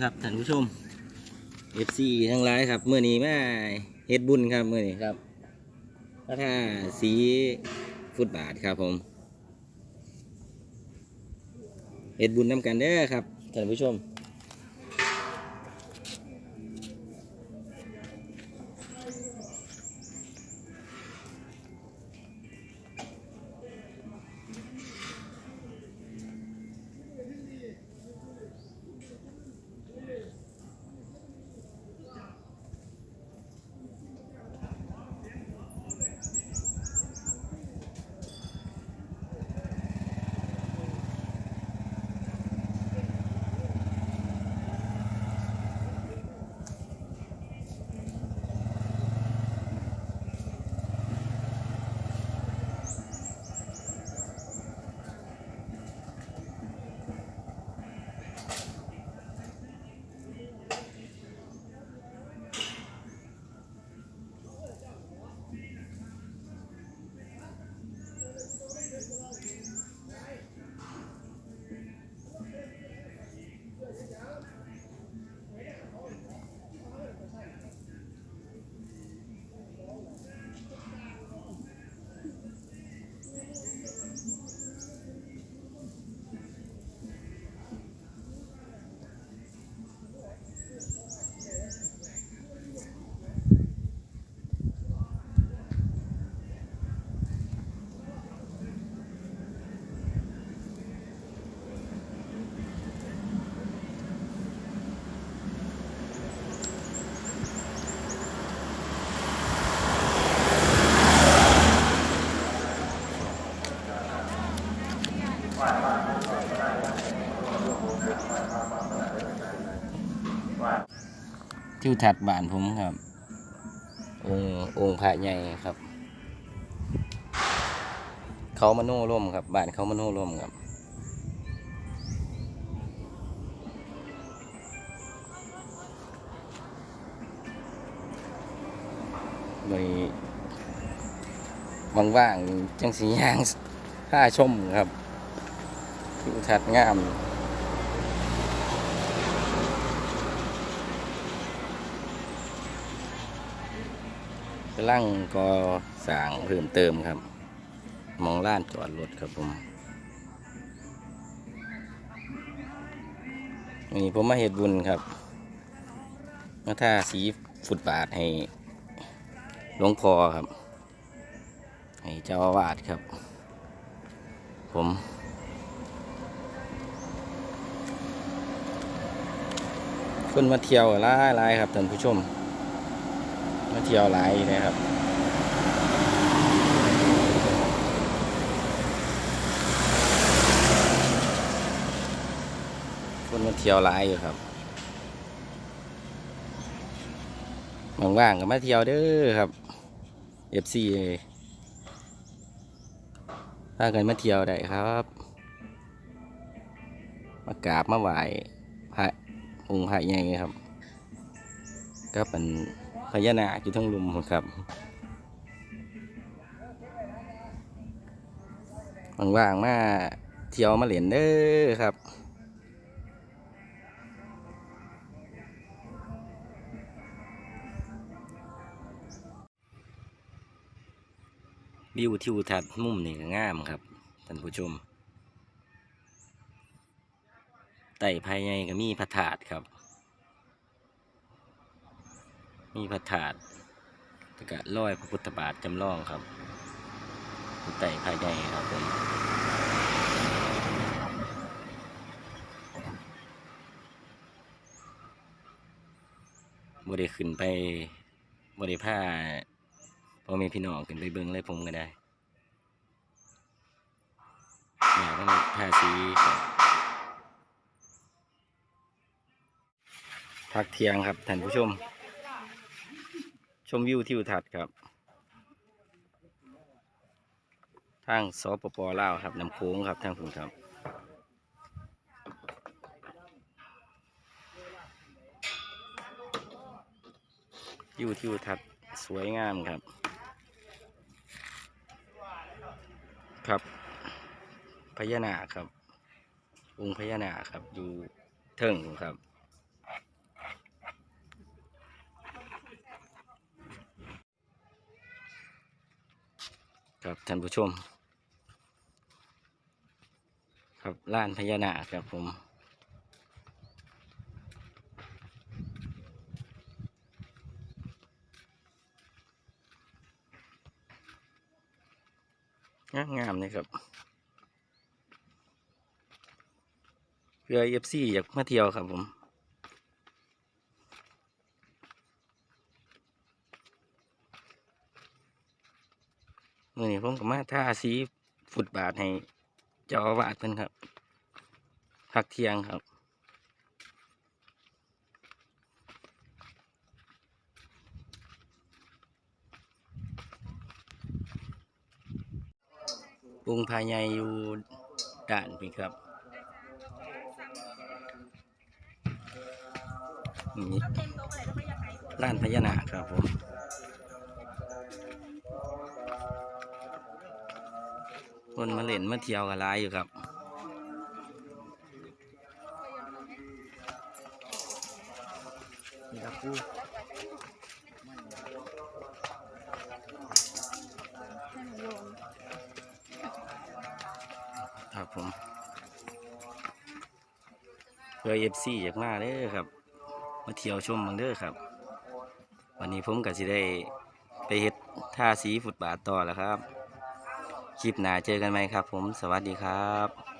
ครับท่านผู้ชม FC ทั้งหลายครับเมื่อนี้แม่เฮ็ดบุญครับเมื่อนี้ครับพระธาสีฟุตบาทครับผมเฮ็ดบุญนำกันเด้อครับท่านผู้ชม ทิวทัดบ้านผมครับ องค์องค์พระใหญ่ครับ เขามาโนร่มครับบ้านเขามาโนร่มครับโดยว่างๆจังสีย่างห้าชมครับทิวทัดงาม กำลังก็สร้างเพิ่มเติมครับ มองล้านจอดรถครับผมวันนี้ผมมาเฮ็ดบุญครับ มาท่าสีฟุตบาทให้หลวงพ่อครับ ให้เจ้าอาวาสครับ ผมคนมาเที่ยวหลายหลายๆครับท่านผู้ชม เที่ยวหลายนะครับคนมาเที่ยวหลายอยู่ครับว่างๆก็มาเที่ยวเด้อครับ FC พากันมาเที่ยวได้ครับ มากราบมาไหว้พระองค์พระใหญ่ครับ ก็เป็น ญานาคอยู่ทั้งลุมครับว่างๆมาเที่ยวมาเล่นเด้อครับวิวทิวทัศน์มุมนี่ก็งามครับท่านผู้ชมไต่ภายในก็มีพระธาตุครับ มีพระธาตุแล้วก็ร้อยพระพุทธบาทจำลองครับอยู่ไต่ภายในครับผมบริขึ้นไปบริผ้าพ่อแม่พี่น้องขึ้นไปเบิ้งเลยผมก็ได้เนี่ยต้องผ้าสีพักเที่ยงครับท่านผู้ชม ชมวิวทิวทัศน์ครับ ทางสปปลาวครับน้ำโค้งครับทางฝุ่นครับวิวทิวทัศน์สวยงามครับ ครับพญานาคครับ องค์พญานาคครับอยู่เทิงครับ ครับท่านผู้ชม ครับล้านพญานาคครับผมงามงามเลยครับเพื่อเอฟซีอยากมาเที่ยวครับผม มือนี้ผมก็มาท่าสีฟุตบาทให้เจ้าอาวาสเพิ่นครับพักเที่ยงครับปุงพายายอยู่ด่านพี่ครับนี่ร้านพญานาคครับผม คนมาเล่นมาเที่ยวกันหลายอยู่ครับนี่ครับกูครับผมเพื่อเอฟซีอยากมาเด้อครับ มาเที่ยวชมบังเด้อครับ วันนี้ผมก็สิได้ไปเฮ็ดท่าสีฟุตบาทต่อแล้วครับ คลิปหน้าเจอกันไหมครับผม สวัสดีครับ